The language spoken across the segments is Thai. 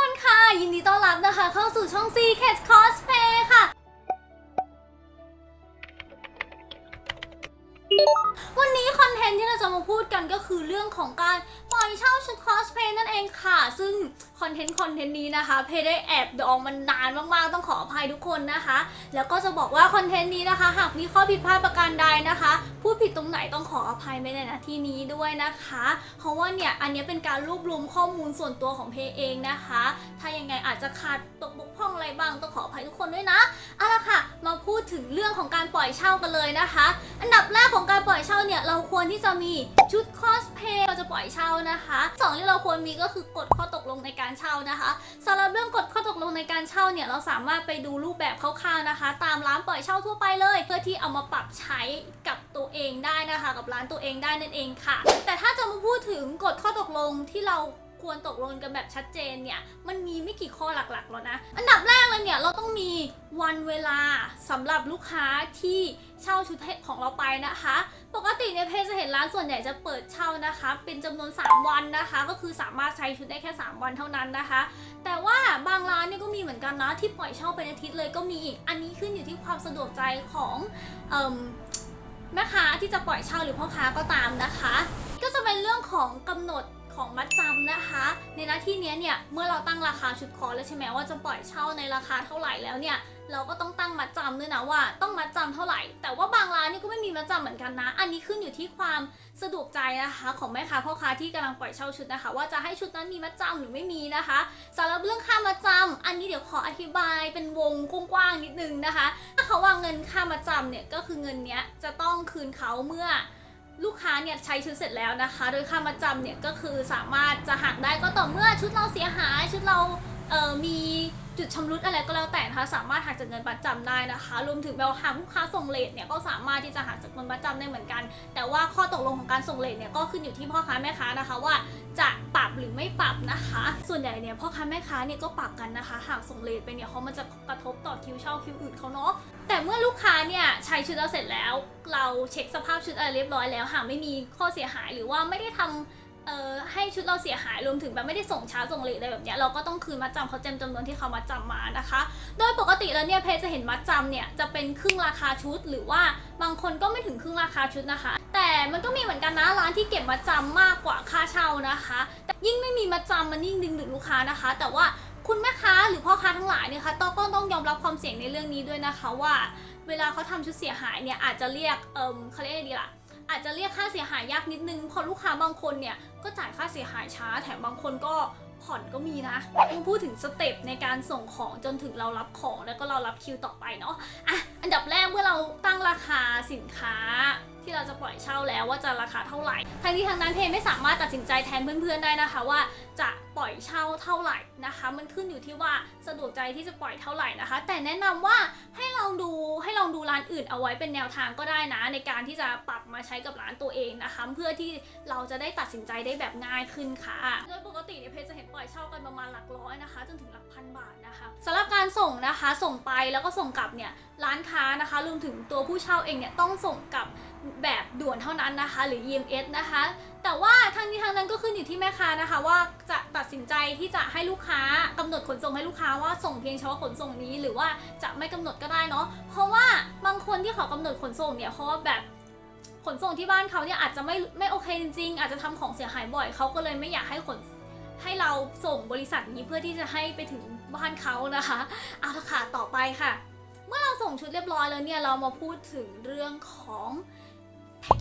คนค่ะ ยินดีต้อนรับนะคะ เข้าสู่ช่อง C Cat Cosplay ก็คือเรื่องของการปล่อยเช่าชุดคอสเพย์นั่นเองค่ะ ซึ่งคอนเทนต์คอนเทนต์นี้นะคะ เพย์ได้แอบดองมันนานมากๆ ต้องขออภัยทุกคนนะคะ แล้วก็จะบอกว่าคอนเทนต์นี้นะคะ หากมีข้อผิดพลาดประการใดนะคะ พูดผิดตรงไหนต้องขออภัยไม่ในน้าที่นี้ด้วยนะคะ เพราะว่าเนี่ยอันนี้เป็นการรวบรวมข้อมูลส่วนตัวของเพย์เองนะคะ ถ้ายังไงอาจจะขาดตกบกพร่องอะไรบ้างต้องขออภัยทุกคนด้วยนะเอาละค่ะ มาพูดถึงเรื่องของการปล่อยเช่ากันเลยนะคะ อันดับแรกของการปล่อยเช่าเนี่ยเราควรที่จะมี ชุดคอสเพย์เราจะปล่อยเช่านะคะสองที่เราควรมีก็คือกฎข้อตกลงในการเช่านะคะสำหรับเรื่องกฎข้อตกลงในการเช่าเนี่ยเราสามารถไปดูรูปแบบคร่าวๆนะคะ ตามร้านปล่อยเช่าทั่วไปเลย เพื่อที่เอามาปรับใช้กับตัวเองได้นะคะ กับร้านตัวเองได้นั่นเองค่ะ แต่ถ้าจะมาพูดถึงกฎข้อตกลงที่เรา ควรตกลงกันแบบชัดเจนเนี่ย มันมีไม่กี่ข้อหลักๆแล้วนะ อันดับแรกเลยเนี่ยเราต้องมีวันเวลาสำหรับลูกค้าที่เช่าชุดของเราไปนะคะ ปกติเนี่ยเพจจะเห็นร้านส่วนใหญ่จะเปิดเช่านะคะ เป็นจำนวน 3 วันนะคะ ก็คือสามารถใช้ชุดได้แค่ 3 วันเท่านั้นนะคะ แต่ว่าบางร้านเนี่ยก็มีเหมือนกันนะที่ปล่อยเช่าเป็นอาทิตย์เลยก็มี อันนี้ขึ้นอยู่ที่ความสะดวกใจของเอ่มแม่ค้าที่จะปล่อยเช่าหรือพ่อค้าก็ตามนะคะ ก็จะเป็นเรื่องของกำหนด ของมัดจำนะคะ ในหน้าที่เนี้ยเนี่ยเมื่อเราตั้งราคาชุดคอแล้วใช่ไหมว่าจะปล่อยเช่าในราคาเท่าไหร่แล้วเนี่ยเราก็ต้องตั้งมัดจำด้วยนะว่าต้องมัดจำเท่าไหร่ แต่ว่าบางร้านนี่ก็ไม่มีมัดจำเหมือนกันนะ อันนี้ขึ้นอยู่ที่ความสะดวกใจนะคะ ของแม่ค้าพ่อค้าที่กำลังปล่อยเช่าชุดนะคะ ว่าจะให้ชุดนั้นมีมัดจำหรือไม่มีนะคะสำหรับเรื่องค่ามัดจำอันนี้เดี๋ยวขออธิบายเป็นวงกว้างๆนิดนึงนะคะ ถ้าเขาวางเงินค่ามัดจำเนี่ยก็คือเงินเนี้ยจะต้องคืนเขาเมื่อ ลูกค้าเนี่ยใช้ชุดเสร็จแล้วนะคะ โดยค่ามัดจำเนี่ยก็คือสามารถจะหักได้ก็ต่อเมื่อชุดเราเสียหายชุดเราเอ่อมีจุดชำรุดอะไรก็แล้วแต่นะคะสามารถหักจากเงินมัดจำได้นะคะ รวมถึงแบบหากลูกค้าส่งเลทเนี่ยก็สามารถที่จะหักจากเงินมัดจำได้เหมือนกัน แต่ว่าข้อตกลงของการส่งเลทเนี่ยก็ขึ้นอยู่ที่พ่อค้าแม่ค้านะคะว่าจะปรับหรือไม่ปรับนะคะ ส่วนใหญ่เนี่ยพ่อค้าแม่ค้าเนี่ยก็ปรับกันนะคะ หากส่งเลทไปเนี่ยเขามันจะกระทบต่อคิวเช่าคิวอื่นเขาเนาะแต่เมื่อลูกค้าเนี่ยใช้ชุดเราเสร็จแล้ว เราเช็คสภาพชุดอะไรเรียบร้อยแล้ว หากไม่มีข้อเสียหายหรือว่าไม่ได้ทำ เอ่อให้ชุดเราเสียหายรวมถึงแบบไม่ได้ส่งช้าส่งเลทอะไรแบบเนี้ยเราก็ต้องคืนมัดจำเขาเต็มจำนวนที่เขามัดจำมานะคะ โดยปกติแล้วเนี่ยเพจจะเห็นมัดจำเนี่ยจะเป็นครึ่งราคาชุด หรือว่าบางคนก็ไม่ถึงครึ่งราคาชุดนะคะ แต่มันก็มีเหมือนกันนะร้านที่เก็บมัดจำมากกว่าค่าเช่านะคะแต่ยิ่งไม่มีมัดจำมันยิ่งดึงดูดลูกค้านะคะ แต่ว่าคุณแม่ค้าหรือพ่อค้าทั้งหลายเนี่ยค่ะต้องก็ต้องยอมรับความเสี่ยงในเรื่องนี้ด้วยนะคะว่า เวลาเขาทำชุดเสียหายเนี่ยอาจจะเรียกเอิมเขาเรียกอะไรดีล่ะ อาจจะเรียกค่าเสียหายยากนิดนึงเพราะลูกค้าบางคนเนี่ยก็จ่ายค่าเสียหายช้า แถมบางคนก็ผ่อนก็มีนะมาพูดถึงสเต็ปในการส่งของจนถึงเรารับของแล้วก็เรารับคิวต่อไปเนาะอะอันดับแรกเมื่อเราตั้งราคาสินค้าที่เราจะปล่อยเช่าแล้วว่าจะราคาเท่าไหร่ทั้งนี้ทั้งนั้นเพไม่สามารถตัดสินใจแทนเพื่อนๆได้นะคะ ว่าจะปล่อยเช่าเท่าไหร่นะคะ มันขึ้นอยู่ที่ว่าสะดวกใจที่จะปล่อยเท่าไหร่นะคะ แต่แนะนำว่าให้ลองดูให้ลองดูร้านอื่นเอาไว้เป็นแนวทางก็ได้นะ ในการที่จะปรับมาใช้กับร้านตัวเองนะคะ เพื่อที่เราจะได้ตัดสินใจได้แบบง่ายขึ้นค่ะโดยปกติเนี่ยเพจจะเห็นปล่อยเช่ากันประมาณหลักร้อยนะคะจนถึงหลักพันบาทนะคะสำหรับการส่งนะคะส่งไปแล้วก็ส่งกลับเนี่ยร้านค้านะคะรวมถึงตัวผู้เช่าเองเนี่ยต้องส่งกลับแบบด่วนเท่านั้นนะคะ หรือ EMS นะคะ แต่ว่าทางนี้ทางนั้นก็ขึ้นอยู่ที่แม่ค้านะคะ ว่าจะตัดสินใจที่จะให้ลูกค้ากำหนดขนส่งให้ลูกค้าว่าส่งเพียงเฉพาะขนส่งนี้ หรือว่าจะไม่กำหนดก็ได้เนาะเพราะว่าบางคนที่เขากำหนดขนส่งเนี่ยเพราะว่าแบบขนส่งที่บ้านเขาเนี่ยอาจจะไม่ไม่โอเคจริงๆ อาจจะทำของเสียหายบ่อยเขาก็เลยไม่อยากให้ขนให้เราส่งบริษัทนี้เพื่อที่จะให้ไปถึงบ้านเขานะคะเอาละค่ะต่อไปค่ะ เมื่อเราส่งชุดเรียบร้อยแล้วเนี่ยเรามาพูดถึงเรื่องของ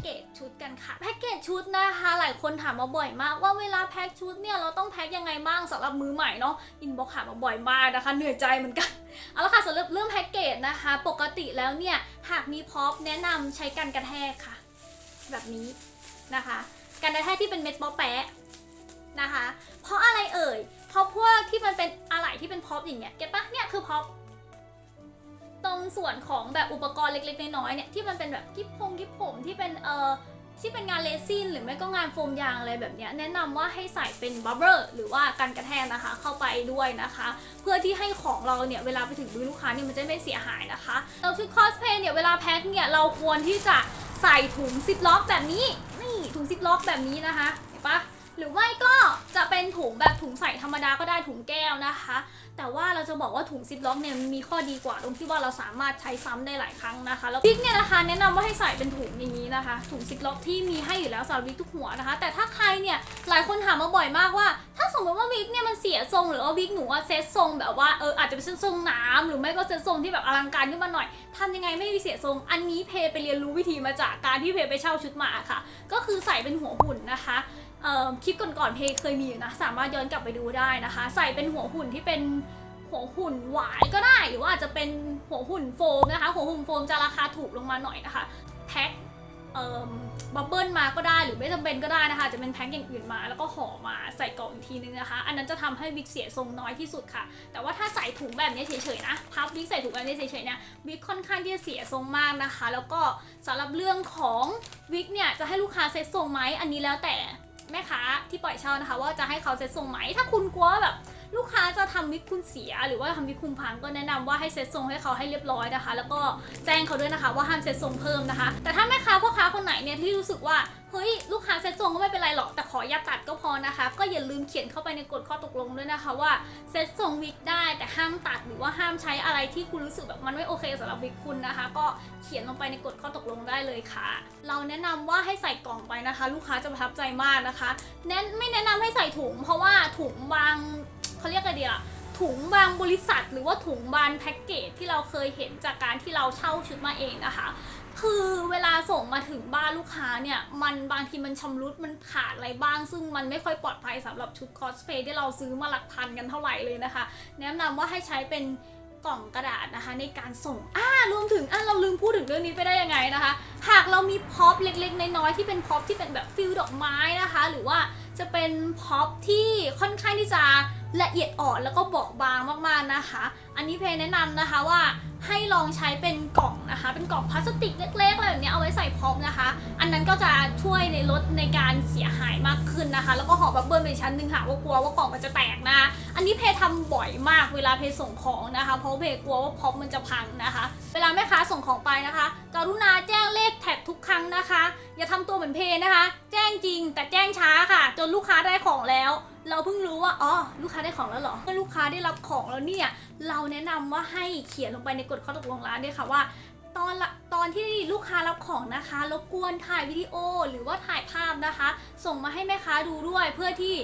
เกจชุดกันค่ะ แพ็กเกจชุดนะคะ หลายคนถามมาบ่อยมาก ว่าเวลาแพ็กชุดเนี่ยเราต้องแพ็กยังไงบ้างสำหรับมือใหม่เนาะ อินบ็อกถามมาบ่อยมากนะคะ เหนื่อยใจเหมือนกัน เอาละค่ะสำหรับเรื่องแพ็กเกจนะคะ ปกติแล้วเนี่ยหากมีพ็อพแนะนำใช้กันกระแทกค่ะ แบบนี้นะคะ กันกระแทกที่เป็นเม็ดป๊อปแปะนะคะ เพราะอะไรเอ่ย เพราะพวกที่มันเป็นอะไหล่ที่เป็นพ็อพอย่างเงี้ย เก็ตปะเนี่ยคือพ็อพต รงส่วนของแบบอุปกรณ์เล็กๆน้อยๆเนี่ยที่มันเป็นแบบกิ๊บพงกิ๊บผมที่เป็นเอ่อที่เป็นงานเลซินหรือไม่ก็งานโฟมยางอะไรแบบเนี้ยแนะนำว่าให้ใส่เป็นบับเบิลหรือว่ากันกระแทกนะคะเข้าไปด้วยนะคะ เพื่อที่ให้ของเราเนี่ยเวลาไปถึงมือลูกค้าเนี่ยมันจะไม่เสียหายนะคะเราชุดคอสเพย์เนี่ยเวลาแพ็คเนี่ยเราควรที่จะใส่ถุงซิปล็อกแบบนี้นี่ถุงซิปล็อกแบบนี้นะคะเห็นปะ หรือไม่ก็จะเป็นถุงแบบถุงใส่ธรรมดาก็ได้ถุงแก้วนะคะ แต่ว่าเราจะบอกว่าถุงซิปล็อกเนี่ยมีข้อดีกว่าตรงที่ว่าเราสามารถใช้ซ้ำได้หลายครั้งนะคะ แล้ววิกเนี่ยนะคะแนะนำว่าให้ใส่เป็นถุงอย่างนี้นะคะ ถุงซิปล็อกที่มีให้อยู่แล้วสำหรับวิกทุกหัวนะคะ แต่ถ้าใครเนี่ยหลายคนถามมาบ่อยมากว่า ถ้าสมมติว่าวิกเนี่ยมันเสียทรงหรือว่าวิกหนูอะเซตทรงแบบว่าเอออาจจะเป็นทรงน้ำหรือไม่ก็เซตทรงที่แบบอลังการขึ้นมาหน่อยทำยังไงไม่ให้เสียทรง อันนี้เพไปเรียนรู้วิธีมาจากการที่เพไปเช่าชุดมาค่ะ ก็คือใส่เป็นหัวหุ่นนะคะคลิปก่อนๆเพเคยมีอยู่นะ สามารถย้อนกลับไปดูได้นะคะ ใส่เป็นหัวหุ่นที่เป็นหัวหุ่นหวายก็ได้ หรือว่าจะเป็นหัวหุ่นโฟมนะคะ หัวหุ่นโฟมจะราคาถูกลงมาหน่อยนะคะแพ็คบับเบิลมาก็ได้หรือไม่จำเป็นก็ได้นะคะ จะเป็นแพ็คอย่างอื่นมา แล้วก็ห่อมาใส่กล่องอีกทีนึงนะคะ อันนั้นจะทำให้วิกเสียทรงน้อยที่สุดค่ะ แต่ว่าถ้าใส่ถุงแบบนี้เฉยๆนะพับวิกใส่ถุงแบบนี้เฉยๆเนี่ยวิกค่อนข้างที่จะเสียทรงมากนะคะ แล้วก็สำหรับเรื่องของวิกเนี่ยจะให้ลูกค้าเซ็ตทรงไหมอันนี้แล้วแต่ แม่ค้าที่ปล่อยเช่านะคะ ว่าจะให้เขาเซ็ตทรงไหม ถ้าคุณกลัวแบบ ลูกค้าจะทำวิกคุณเสีย หรือว่าทำวิกคุณพังก็แนะนำว่าให้เซ็ตทรงให้เขาให้เรียบร้อยนะคะ แล้วก็แจ้งเขาด้วยนะคะว่าห้ามเซ็ตทรงเพิ่มนะคะ แต่ถ้าแม่ค้าพ่อค้าคนไหนเนี่ยที่รู้สึกว่าเฮ้ยลูกค้าเซ็ตทรงก็ไม่เป็นไรหรอกแต่ขออย่าตัดก็พอนะคะ ก็อย่าลืมเขียนเข้าไปในกฎข้อตกลงด้วยนะคะว่าเซ็ตทรงวิกได้แต่ห้ามตัดหรือว่าห้ามใช้อะไรที่คุณรู้สึกแบบมันไม่โอเคสำหรับวิกคุณนะคะ ก็เขียนลงไปในกฎข้อตกลงได้เลยค่ะ เราแนะนำว่าให้ใส่กล่องไปนะคะ ลูกค้าจะประทับใจมากนะคะแนะไม่แนะนำให้ใส่ถุง เพราะว่าถุงบาง เขาเรียกอะไรดีละถุงบางบริษัท หรือว่าถุงบางแพ็กเกจที่เราเคยเห็นจากการที่เราเช่าชุดมาเองนะคะ คือเวลาส่งมาถึงบ้านลูกค้าเนี่ย มันบางทีมันชำรุดมันขาดอะไรบ้าง ซึ่งมันไม่ค่อยปลอดภัยสำหรับชุดคอสเพย์ที่เราซื้อมาหลักพันกันเท่าไหร่เลยนะคะ แนะนำว่าให้ใช้เป็นกล่องกระดาษนะคะในการส่ง อ่ารวมถึงอะเราลืมพูดถึงเรื่องนี้ไปได้ยังไงนะคะ หากเรามีพ็อปเล็กๆน้อยๆที่เป็นพ็อปที่เป็นแบบฟิลดอกไม้นะคะ หรือว่าจะเป็นพ็อปที่ค่อนข้างที่จะละเอียดอ่อนแล้วก็เบาบางมากๆนะคะ อันนี้เพย์แนะนำนะคะว่าให้ลองใช้เป็นกล่องนะคะ เป็นกล่องพลาสติกเล็กๆอะไรแบบนี้เอาไว้ใส่พ็อปนะคะ อันนั้นก็จะช่วยในลดในการเสียหายมากขึ้นนะคะ แล้วก็ห่อบับเบิ้ลไปชั้นหนึ่งค่ะว่ากลัวว่ากล่องมันจะแตกนะคะอันนี้เพย์ทำบ่อยมากเวลาเพย์ส่งของนะคะ เพราะเพย์กลัวว่าพ็อปมันจะพังนะคะ เวลาแม่ค้าส่งของไปนะคะ กรุณาแจ้งเลขแท็กทุกครั้งนะคะ อย่าทำตัวเหมือนเพย์นะคะ แจ้งจริงแต่แจ้งช้าค่ะ จนลูกค้าได้ของแล้ว เราเพิ่งรู้ว่าอ๋อลูกค้าได้ของแล้วเหรอเมื่อลูกค้าได้รับของแล้วเนี่ยเราแนะนำว่าให้เขียนลงไปในกฎข้อตกลงร้านด้วยค่ะว่าตอนตอนที่ลูกค้ารับของนะคะ รบกวนถ่ายวิดีโอหรือว่าถ่ายภาพนะคะ ส่งมาให้แม่ค้าดูด้วยเพื่อที่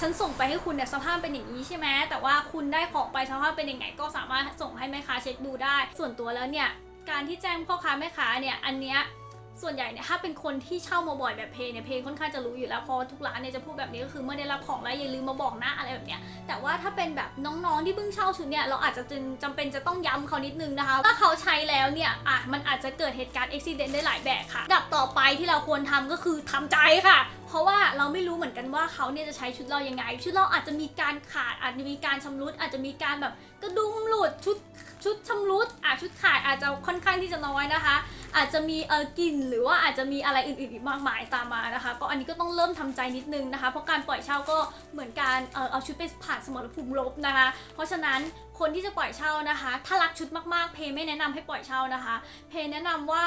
ฉันส่งไปให้คุณเนี่ยสภาพเป็นอย่างนี้ใช่ไหมแต่ว่าคุณได้ของไปสภาพเป็นยังไงก็สามารถส่งให้แม่ค้าเช็คดูได้ ส่วนตัวแล้วเนี่ยการที่แจ้งพ่อค้าแม่ค้าเนี่ยอันเนี้ย ส่วนใหญ่เนี่ยถ้าเป็นคนที่เช่ามาบ่อยแบบเพย์เนี่ยเพย์ค่อนข้างจะรู้อยู่แล้วเพราะทุกร้านเนี่ยจะพูดแบบนี้ก็คือเมื่อได้รับของแล้วอย่าลืมมาบอกนะอะไรแบบเนี้ยแต่ว่าถ้าเป็นแบบน้องๆที่เพิ่งเช่าชุดเนี่ยเราอาจจะจึงจำเป็นจะต้องย้ำเขานิดนึงนะคะถ้าเขาใช้แล้วเนี่ยอะมันอาจจะเกิดเหตุการณ์อุบิเหตุได้หลายแบบค่ะดับต่อไปที่เราควรทำก็คือทำใจค่ะ เพราะว่าเราไม่รู้เหมือนกันว่าเขาเนี่ยจะใช้ชุดเรายังไง ชุดเราอาจจะมีการขาดอาจจะมีการชำรุด อาจจะมีการแบบกระดุมหลุดชุดชุดชำรุดอะชุดขาดอาจจะค่อนข้างที่จะน้อยนะคะ อาจจะมีเออกลิ่นหรือว่าอาจจะมีอะไรอื่นๆอีกมากมายตามมานะคะ ก็อันนี้ก็ต้องเริ่มทำใจนิดนึงนะคะ เพราะการปล่อยเช่าก็เหมือนการเออเอาชุดไปผ่านสมรภูมิรบนะคะ เพราะฉะนั้นคนที่จะปล่อยเช่านะคะ ถ้ารักชุดมากๆ เพย์ไม่แนะนำให้ปล่อยเช่านะคะ เพย์แนะนำว่า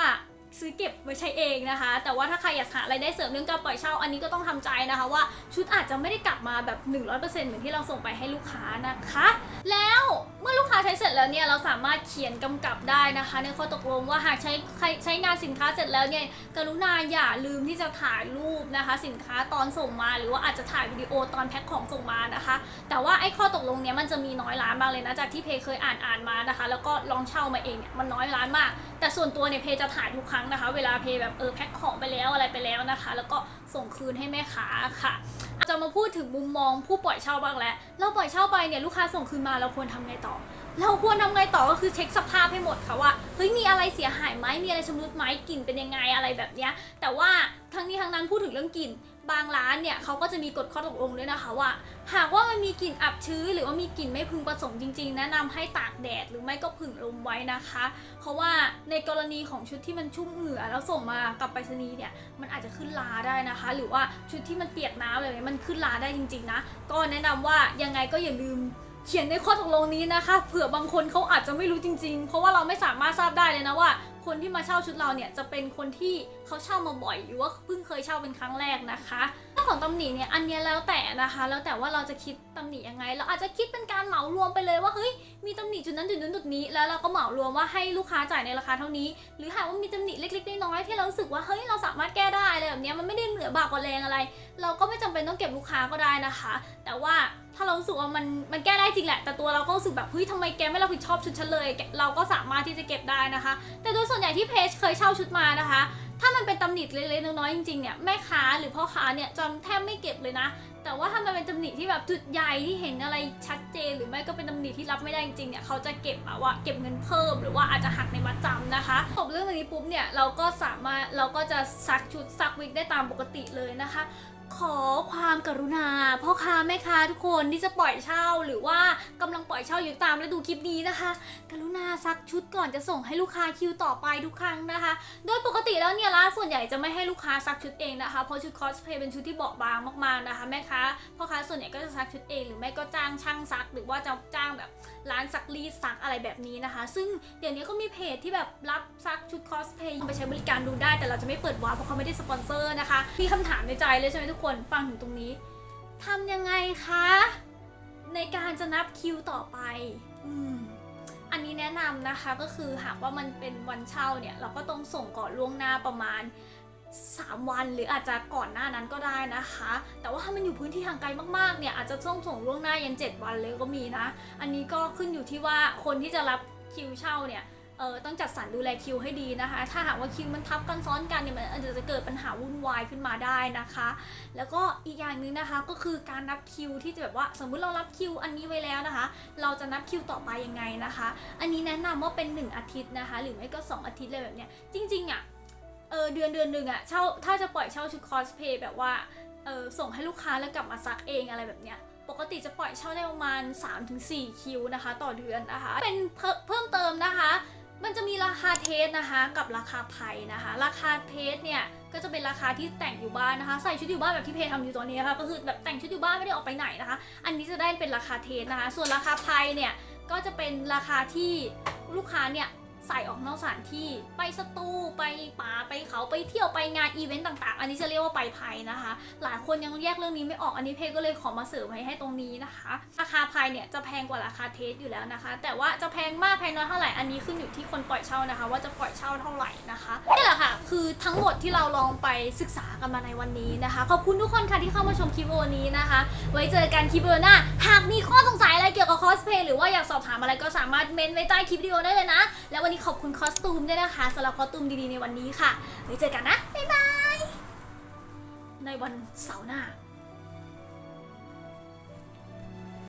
ซื้อเก็บไว้ใช้เองนะคะ แต่ว่าถ้าใครอยากหาอะไรได้เสริมเรื่องการปล่อยเช่า อันนี้ก็ต้องทำใจนะคะว่าชุดอาจจะไม่ได้กลับมาแบบ 100%เหมือนที่เราส่งไปให้ลูกค้านะคะ แล้ว เมื่อลูกค้าใช้เสร็จแล้วเนี่ยเราสามารถเขียนกำกับได้นะคะ ในข้อตกลงว่าหากใช้ใครใช้งานสินค้าเสร็จแล้วเนี่ยกรุณาอย่าลืมที่จะถ่ายรูปนะคะ สินค้าตอนส่งมา หรือว่าอาจจะถ่ายวิดีโอตอนแพ็คของส่งมานะคะ แต่ว่าไอ้ข้อตกลงเนี้ยมันจะมีน้อยร้านมากเลยนะจากที่เพย์เคยอ่านอ่านมานะคะ แล้วก็ลองเช่ามาเองเนี่ยมันน้อยร้านมาก แต่ส่วนตัวเนี่ยเพย์จะถ่ายทุกครั้งนะคะ เวลาเพย์แบบเออแพ็คของไปแล้วอะไรไปแล้วนะคะ แล้วก็ส่งคืนให้แม่ค้าค่ะ จะมาพูดถึงมุมมองผู้ปล่อยเช่าบ้างแล้ว เราปล่อยเช่าไปเนี่ยลูกค้าส่งคืนมาเราควรทำไงต่อ เราควรทำไงต่อก็คือเช็คสภาพให้หมดค่ะว่าเฮ้ยมีอะไรเสียหายไหมมีอะไรชำรุดไหมกลิ่นเป็นยังไงอะไรแบบเนี้ยแต่ว่าทั้งนี้ทั้งนั้นพูดถึงเรื่องกลิ่น บางร้านเนี่ยเขาก็จะมีกฎข้อตกลงด้วยนะคะว่า หากว่ามันมีกลิ่นอับชื้นหรือว่ามีกลิ่นไม่พึงประสงค์จริงๆ แนะนำให้ตากแดดหรือไม่ก็ผึ่งลมไว้นะคะ เพราะว่าในกรณีของชุดที่มันชุ่มเหงื่อแล้วส่งมากับไปรษณีย์เนี่ยมันอาจจะขึ้นลาได้นะคะ หรือว่าชุดที่มันเปียกน้ำอะไรแบบนี้มันขึ้นลาได้จริงๆนะก็แนะนำว่ายังไงก็อย่าลืม เขียนในข้อตกลงนี้นะคะ เผื่อบางคนเขาอาจจะไม่รู้จริง ๆ เพราะว่าเราไม่สามารถทราบได้เลยนะว่า คนที่มาเช่าชุดเราเนี่ยจะเป็นคนที่เขาเช่ามาบ่อย หรือว่าเพิ่งเคยเช่าเป็นครั้งแรกนะคะเรื่องของตำหนิเนี่ยอันนี้แล้วแต่นะคะ แล้วแต่ว่าเราจะคิดตำหนิยังไง เราอาจจะคิดเป็นการเหมารวมไปเลยว่าเฮ้ยมีตำหนิจุดนั้นจุดนั้นจุดนี้ แล้วเราก็เหมารวมว่าให้ลูกค้าจ่ายในราคาเท่านี้ หรือหากว่ามีตำหนิเล็กๆน้อยๆที่เราสึกว่าเฮ้ยเราสามารถแก้ได้อะไรแบบนี้มันไม่ได้เหนือบากกว่าแรงอะไร เราก็ไม่จำเป็นต้องเก็บลูกค้าก็ได้นะคะ แต่ว่าถ้าเรารู้สึกว่ามันมันแก้ได้จริงแหละ แต่ตัวเราก็รู้สึกแบบเฮ้ยทำไมแกไม่รับผิดชอบชุดฉันเลย เราก็สามารถที่จะเก็บได้นะคะ แต่โดยส่วนใหญ่ที่เพจเคยเช่าชุดมานะคะ ถ้ามันเป็นตำหนิเล็กๆน้อยๆจริงๆเนี่ยแม่ค้าหรือพ่อค้าเนี่ยจำแทบไม่เก็บเลยนะ แต่ว่าถ้ามันเป็นตำหนิที่แบบจุดใหญ่ที่เห็นอะไรชัดเจน หรือไม่ก็เป็นตำหนิที่รับไม่ได้จริงๆเนี่ยเขาจะเก็บแบบว่าเก็บเงินเพิ่ม หรือว่าอาจจะหักในมัดจำนะคะจบเรื่องนี้ปุ๊บเนี่ยเราก็สามารถเราก็จะซักชุดซักวิกได้ตามปกติเลยนะคะ ขอความกรุณาพ่อค้าแม่ค้าทุกคนที่จะปล่อยเช่า หรือว่ากำลังปล่อยเช่าอยู่ตามและดูคลิปนี้นะคะ กรุณาซักชุดก่อนจะส่งให้ลูกค้าคิวต่อไปทุกครั้งนะคะ โดยปกติแล้วเนี่ยร้านส่วนใหญ่จะไม่ให้ลูกค้าซักชุดเองนะคะเพราะชุดคอสเพลย์เป็นชุดที่เบาบางมากๆนะคะแม่ค้าพ่อค้าส่วนใหญ่ก็จะซักชุดเอง หรือไม่ก็จ้างช่างซัก หรือว่าจะจ้างแบบร้านซักรีดซักอะไรแบบนี้นะคะ ซึ่งเดี๋ยวนี้ก็มีเพจที่แบบรับซักชุดคอสเพลย์ไปใช้บริการดูได้แต่เราจะไม่เปิดวาร์เพราะเขาไม่ได้สปอนเซอร์นะคะมีคำถามในใจเลยใช่ไหมทุกคนฟังถึงตรงนี้ทำยังไงคะ ในการจะนับคิวต่อไปอืมอันนี้แนะนำนะคะก็คือหากว่ามันเป็นวันเช่าเนี่ย เราก็ต้องส่งก่อนล่วงหน้าประมาณ 3 วันหรืออาจจะก่อนหน้านั้นก็ได้นะคะ แต่ว่าถ้ามันอยู่พื้นที่ห่างไกลมากๆเนี่ยอาจจะต้องส่งล่วงหน้ายัน7วันเลยก็มีนะ อันนี้ก็ขึ้นอยู่ที่ว่าคนที่จะรับคิวเช่าเนี่ย เออต้องจัดสรรดูแลคิวให้ดีนะคะ ถ้าหากว่าคิวมันทับกันซ้อนกันเนี่ยมันอาจจะเกิดปัญหาวุ่นวายขึ้นมาได้นะคะ แล้วก็อีกอย่างหนึ่งนะคะก็คือการนับคิวที่จะแบบว่าสมมุติเรารับคิวอันนี้ไว้แล้วนะคะ เราจะนับคิวต่อไปยังไงนะคะ อันนี้แนะนำว่าเป็น 1 อาทิตย์นะคะ หรือไม่ก็ 2 อาทิตย์เลยแบบเนี้ยจริงๆอะ่ะเออเดือนเดือนหนึ่งอะ่ะเช่าถ้าจะปล่อยเช่าชุดคอสเพย์แบบว่าเออส่งให้ลูกค้าแล้วกลับมาซักเองอะไรแบบเนี้ยปกติจะปล่อยเช่าได้ประมาณ 3-4 คิวนะคะ ต่อเดือนนะคะ เป็นเพิ่มเพิ่มเติมนะคะ มันจะมีราคาเทสนะคะกับราคาไพนะคะ ราคาเทสเนี่ยก็จะเป็นราคาที่แต่งอยู่บ้านนะคะ ใส่ชุดอยู่บ้านแบบที่เพททำอยู่ตอนนี้นะคะก็คือแบบแต่งชุดอยู่บ้านไม่ได้ออกไปไหนนะคะ อันนี้จะได้เป็นราคาเทสนะคะ ส่วนราคาไพเนี่ยก็จะเป็นราคาที่ลูกค้าเนี่ย ใส่ออกนอกสถานที่ไปสตูไปป่าไปเขาไปเที่ยวไปงานอีเวนต์ต่างๆ อันนี้จะเรียกว่าไปพายนะคะ หลายคนยังแยกเรื่องนี้ไม่ออกอันนี้เพก็เลยขอมาเสริมไว้ให้ตรงนี้นะคะราคาพายเนี่ยจะแพงกว่าราคาเทสอยู่แล้วนะคะ แต่ว่าจะแพงมากแพงน้อยเท่าไหร่อันนี้ขึ้นอยู่ที่คนปล่อยเช่านะคะ ว่าจะปล่อยเช่าเท่าไหร่นะคะ ค่ะ คือทั้งหมดที่เราลองไปศึกษากันมาในวันนี้นะคะ ขอบคุณทุกคนค่ะที่เข้ามาชมคลิปวิดีโอนี้นะคะ ไว้เจอกันคลิปวิดีโอหน้า หากมีข้อสงสัยอะไรเกี่ยวกับคอสเพลย์หรือว่าอยากสอบถามอะไรก็สามารถเมนไว้ใต้คลิปวิดีโอได้เลยนะ แล้ววันนี้ขอบคุณคอสตูมด้วยนะคะสำหรับคอสตูมดีๆในวันนี้ค่ะ ไว้เจอกันนะ บ๊ายบาย ในวันเสาร์หน้า